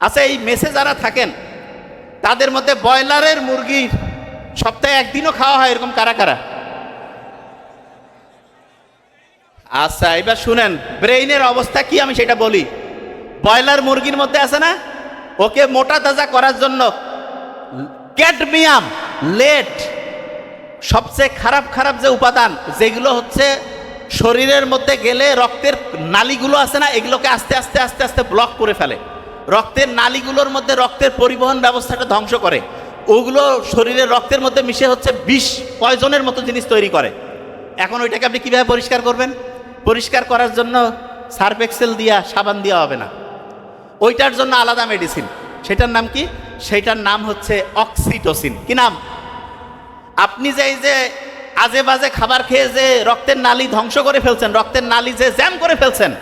আচ্ছা এই মেসে যারা থাকেন, তাদের মধ্যে ব্রয়লারের মুরগির সপ্তাহে একদিনও খাওয়া হয় এরকম কারা কারা? আচ্ছা এবার শুনেন, ব্রেইনের অবস্থা কি আমি সেটা বলি। ব্রয়লার মুরগির মধ্যে আছে না? ওকে মোটা তাজা করার জন্য ক্যাডমিয়াম, লেট, সবচেয়ে খারাপ খারাপ যে উপাদান, যেগুলো হচ্ছে শরীরের মধ্যে গেলে রক্তের নালিগুলো আছে না, এগুলোকে আস্তে আস্তে আস্তে আস্তে ব্লক করে ফেলে। রক্তের নালীগুলোর মধ্যে রক্তের পরিবহন ব্যবস্থাটা ধ্বংস করে। ওগুলো শরীরের রক্তের মধ্যে মিশে হচ্ছে বিষ, পয়জনের মতো জিনিস তৈরি করে। এখন ওইটাকে আপনি কীভাবে পরিষ্কার করবেন? পরিষ্কার করার জন্য সার্ফ এক্সেল দিয়া সাবান দেওয়া হবে না। ওইটার জন্য আলাদা মেডিসিন। সেটার নাম কি? সেটার নাম হচ্ছে অক্সিটোসিন। কি নাম? আপনি যে এই যে আজে বাজে খাবার খেয়ে যে রক্তের নালী ধ্বংস করে ফেলছেন, রক্তের নালী যে জ্যাম করে ফেলছেন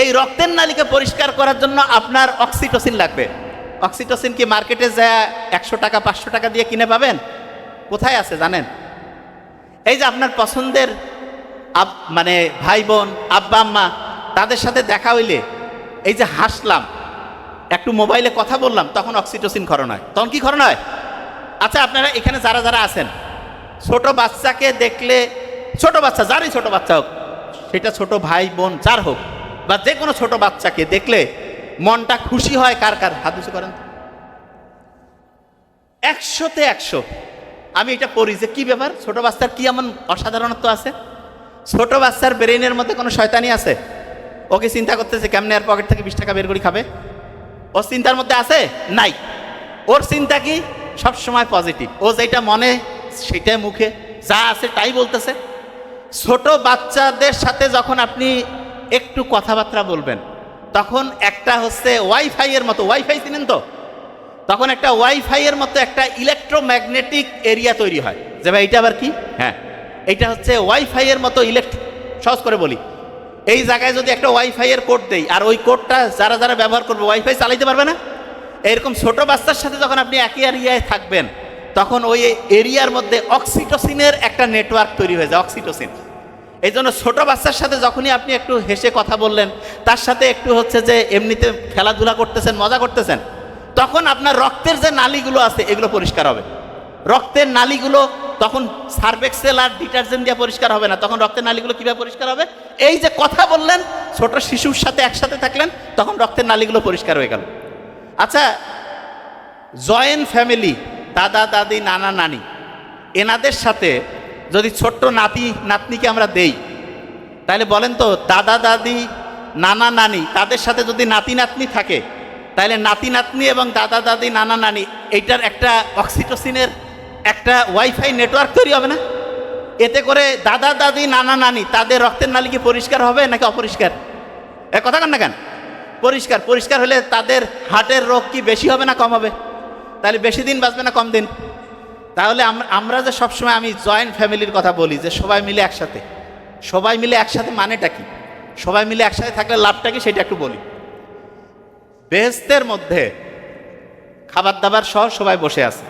এই রক্তের নালীকে পরিষ্কার করার জন্য আপনার অক্সিটোসিন লাগবে। অক্সিটোসিন কি মার্কেটে যা একশো টাকা, পাঁচশো টাকা দিয়ে কিনে পাবেন? কোথায় আছে জানেন? এই যে আপনার পছন্দের আব মানে ভাই বোন আব্বা আম্মা তাদের সাথে দেখা হইলে এই যে হাসলাম, একটু মোবাইলে কথা বললাম, তখন অক্সিটোসিন খরণ হয়। তখন কি খরণ হয়? আচ্ছা আপনারা এখানে যারা যারা আছেন, ছোট বাচ্চাকে দেখলে, ছোট বাচ্চা, যারই ছোট বাচ্চা হোক, সেটা ছোট ভাই বোন যার হোক বা যে কোনো ছোট বাচ্চাকে দেখলে মনটা খুশি হয় কার কার? হাত উঁচু করেন একশোতে একশো। আমি এটা পড়ি যে কি ব্যাপার? ছোট বাচ্চার কি এমন অসাধারণত্ব আছে? ছোট বাচ্চার ব্রেইনের মধ্যে কোনো শয়তানি আছে? ওকে চিন্তা করতেছে কেমনে আর পকেট থেকে বিশ টাকা বের করে খাবে? ওর চিন্তার মধ্যে আছে? নাই। ওর চিন্তা কি? সবসময় পজিটিভ ও যেটা মনে, সেটাই মুখে। যা আছে তাই বলতেছে। ছোট বাচ্চাদের সাথে যখন আপনি একটু কথাবার্তা বলবেন। তখন একটা হচ্ছে ওয়াইফাই এর মতো, ওয়াইফাই চিনেন তো? তখন একটা ওয়াইফাই এর মতো একটা ইলেকট্রোম্যাগনেটিক এরিয়া তৈরি হয়। যে ভাই এটা আবার কি? হ্যাঁ এটা হচ্ছে ওয়াইফাই এর মতো ইলেকট্রিক সহজ করে বলি। এই জায়গায় যদি একটা ওয়াইফাই এর কোড দেই, আর ওই কোডটা যারা যারা ব্যবহার করবে, ওয়াইফাই চালাইতে পারবে না? এরকম ছোট বাচ্চার সাথে যখন আপনি একই এরিয়ায় থাকবেন, তখন ওই এরিয়ার মধ্যে অক্সিটোসিনের একটা নেটওয়ার্ক তৈরি হয়ে যায়, অক্সিটোসিন। এই জন্য ছোটো বাচ্চার সাথে যখনই আপনি একটু হেসে কথা বললেন, তার সাথে একটু হচ্ছে যে এমনিতে খেলাধুলা করতেছেন, মজা করতেছেন, তখন আপনার রক্তের যে নালীগুলো আছে, এগুলো পরিষ্কার হবে। রক্তের নালীগুলো তখন সার্ভেক্সেল আর ডিটারজেন্ট দিয়ে পরিষ্কার হবে না। তখন রক্তের নালীগুলো কীভাবে পরিষ্কার হবে? এই যে কথা বললেন, ছোট শিশুর সাথে একসাথে থাকলেন, তখন রক্তের নালীগুলো পরিষ্কার হয়ে গেল। আচ্ছা জয়েন্ট ফ্যামিলি, দাদা, দাদি, নানা, নানি, এনাদের সাথে যদি ছোট্ট নাতি, নাতনিকে আমরা দেই, তাহলে বলেন তো, দাদা, দাদি, নানা, নানি, তাদের সাথে যদি নাতি, নাতনি থাকে, তাহলে নাতি, নাতনি এবং দাদা, দাদি, নানা, নানি, এইটার একটা অক্সিটোসিনের একটা ওয়াইফাই নেটওয়ার্ক তৈরি হবে না? এতে করে দাদা, দাদি, নানা, নানি, তাদের রক্তের নালী কি পরিষ্কার হবে নাকি অপরিষ্কার? এ কথা কেন না কেন? পরিষ্কার পরিষ্কার হলে তাদের হার্টের রোগ কি বেশি হবে না কম হবে? তাহলে বেশি দিন বাঁচবে না কম দিন? তাহলে আমরা যে সবসময় আমি জয়েন্ট ফ্যামিলির কথা বলি, যে সবাই মিলে একসাথে। সবাই মিলে একসাথে মানেটা কি? সবাই মিলে একসাথে থাকলে লাভটা কি? সেটা একটু বলি। বেহেস্তের মধ্যে খাবার দাবার সহ সবাই বসে আছে।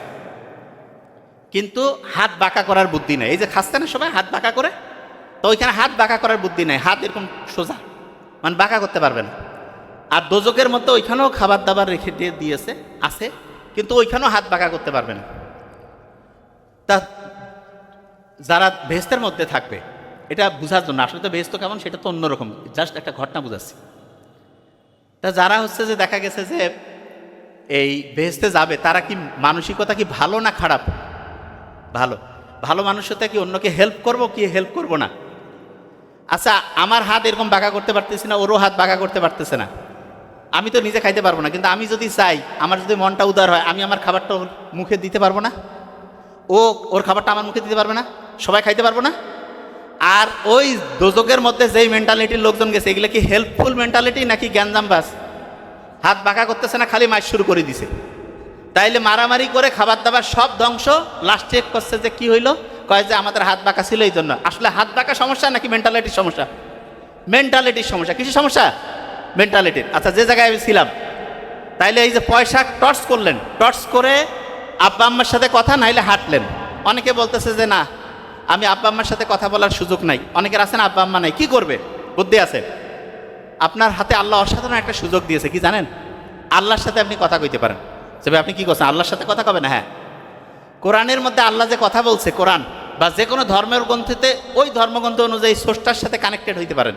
কিন্তু হাত বাঁকা করার বুদ্ধি নেই। এই যে খাচ্ছে না সবাই হাত বাঁকা করে, তো ওইখানে হাত বাঁকা করার বুদ্ধি নেই। হাত এরকম সোজা। মানে বাঁকা করতে পারবে না। আর দোজকের মধ্যে ওইখানেও খাবার দাবার রেখে দিয়ে দিয়েছে, আছে, কিন্তু ওইখানেও হাত বাঁকা করতে পারবে না। তা যারা ভেস্তের মধ্যে থাকবে, এটা বোঝার জন্য। আসলে তো ভেস্ত কেমন, সেটা তো অন্যরকম। জাস্ট একটা ঘটনা বুঝাচ্ছি। তা যারা হচ্ছে যে দেখা গেছে যে এই ভেস্তে যাবে, তারা কি মানসিকতা কি ভালো না খারাপ? ভালো। ভালো মানুষতা কি অন্যকে হেল্প করব কি হেল্প করব না? আচ্ছা আমার হাত এরকম বাঁকা করতে পারতেছি না, ওরও হাত বাঁকা করতে পারতেছে না। আমি তো নিজে খাইতে পারব না, কিন্তু আমি যদি চাই, আমার যদি মনটা উদার হয়, আমি আমার খাবারটা মুখে দিতে পারব না? ও ওর খাবারটা আমার মুখে দিতে পারবে না? সবাই খাইতে পারব না? আর ওই দোজকের মধ্যে যেই মেন্টালিটির লোকজন গেছে, এগুলো কি হেল্পফুল মেন্টালিটি নাকি গ্যাঞ্জাম বাস হাত বাঁকা করতেছে না, খালি মাছ শুরু করে দিছে। তাইলে মারামারি করে খাবার দাবার সব ধ্বংস। লাস্ট চেক করছে যে কি হইল। কয় যে আমাদের হাত বাঁকা ছিল এই জন্য। আসলে হাত বাঁকা সমস্যা নাকি মেন্টালিটির সমস্যা? মেন্টালিটির সমস্যা। কিছু সমস্যা? মেন্টালিটির আচ্ছা যে জায়গায় আমি ছিলাম, তাইলে এই যে পয়সা টর্চ করলেন। টর্চ করে আব্বা আম্মার সাথে কথা নাইলে হাঁটলেন। অনেকে বলতেছে যে, না, আমি আব্বা আম্মার সাথে কথা বলার সুযোগ নাই। অনেকের আছে না, আব্বা আম্মা নাই, কি করবে? বুদ্ধি আছে। আপনার হাতে আল্লাহ অসাধারণ একটা সুযোগ দিয়েছে, কি জানেন? আল্লাহর সাথে আপনি কথা কইতে পারেন। ভাই, আপনি কি করছেন? আল্লাহর সাথে কথা কবেন? হ্যাঁ। কোরআনের মধ্যে আল্লাহ যে কথা বলছে, কোরআন, বা যে কোনো ধর্মের গ্রন্থেতে ওই ধর্মগ্রন্থ অনুযায়ী স্রষ্টার সাথে কানেক্টেড হইতে পারেন।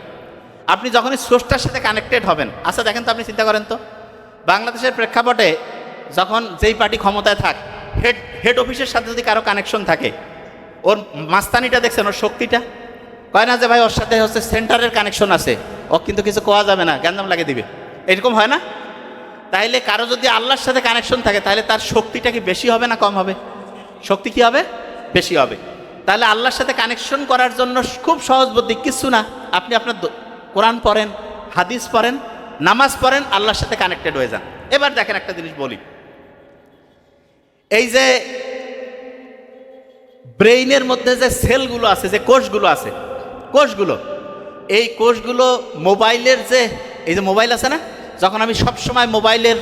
আপনি যখনই স্রষ্টার সাথে কানেক্টেড হবেন আচ্ছা দেখেন তো আপনি চিন্তা করেন তো। বাংলাদেশের প্রেক্ষাপটে যখন যেই পার্টি ক্ষমতায় থাক হেড হেড অফিসের সাথে যদি কারও কানেকশন থাকে, ওর মাস্তানিটা দেখছেন, ওর শক্তিটা? কয় না যে ভাই, ওর সাথে হচ্ছে সেন্টারের কানেকশন আছে। ও কিন্তু কিছু কোয়া যাবে না, গ্যান্দাম লাগিয়ে দিবে। এরকম হয় না? তাইলে কারও যদি আল্লাহর সাথে কানেকশন থাকে তাহলে তার শক্তিটা কি বেশি হবে না কম হবে? শক্তি কি হবে? বেশি হবে। তাহলে আল্লাহর সাথে কানেকশন করার জন্য খুব সহজ বুদ্ধি, কিছু না। আপনি আপনার কোরআন পড়েন, হাদিস পড়েন, নামাজ পড়েন, আল্লাহর সাথে কানেক্টেড হয়ে যান। এবার দেখেন একটা জিনিস বলি। এই যে ব্রেইনের মধ্যে যে সেলগুলো আছে, যে কোষগুলো আছে, কোষগুলো, এই কোষগুলো মোবাইলের যে, এই যে মোবাইল আছে না, যখন আমি সব সময় মোবাইলের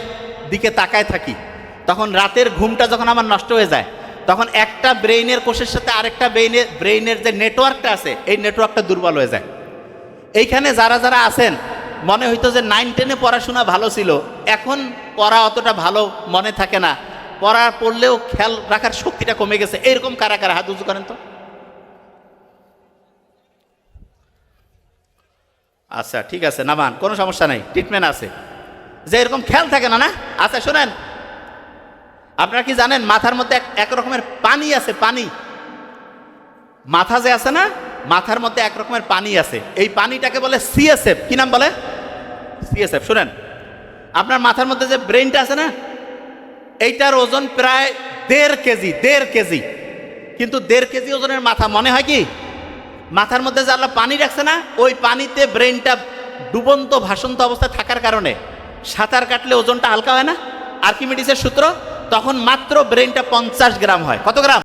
দিকে তাকায় থাকি, তখন রাতের ঘুমটা যখন আমার নষ্ট হয়ে যায়, তখন একটা ব্রেইনের কোষের সাথে আরেকটা ব্রেইনের ব্রেইনের যে নেটওয়ার্কটা আছে, এই নেটওয়ার্কটা দুর্বল হয়ে যায়। এইখানে যারা যারা আছেন, মনে হইতো যে নাইন টেনে পড়াশোনা ভালো ছিল, এখন পড়া অতটা ভালো মনে থাকে না। পড়া পড়লেও খেয়াল রাখার শক্তিটা কমে গেছে। এরকম কারা কারা? হাত উঁচু করেন তো। আচ্ছা ঠিক আছে, নামান, কোনো সমস্যা নাই ট্রিটমেন্ট আছে। যে এরকম খেয়াল থাকে না না? আচ্ছা শোনেন। আপনারা কি জানেন, মাথার মধ্যে এক- রকমের পানি আছে, পানি। মাথা যে আছে না, মাথার মধ্যে এক রকমের পানি আছে। এই পানিটাকে বলে সিএসএফ কি নাম বলে? সিএসএফ শোনেন। আপনার মাথার মধ্যে যে ব্রেনটা আছে না এইটার ওজন প্রায় দেড় কেজি দেড় কেজি। কিন্তু দেড় কেজি ওজনের মাথা, মনে হয় কি? মাথার মধ্যে যে আল্লাহ পানি রাখছে না, ওই পানিতে ব্রেনটা ডুবন্ত, ভাসন্ত অবস্থায় থাকার কারণে সাঁতার কাটলে ওজনটা হালকা হয় না। আর্কিমিডিসের সূত্র? তখন মাত্র ব্রেনটা পঞ্চাশ গ্রাম হয়। কত গ্রাম?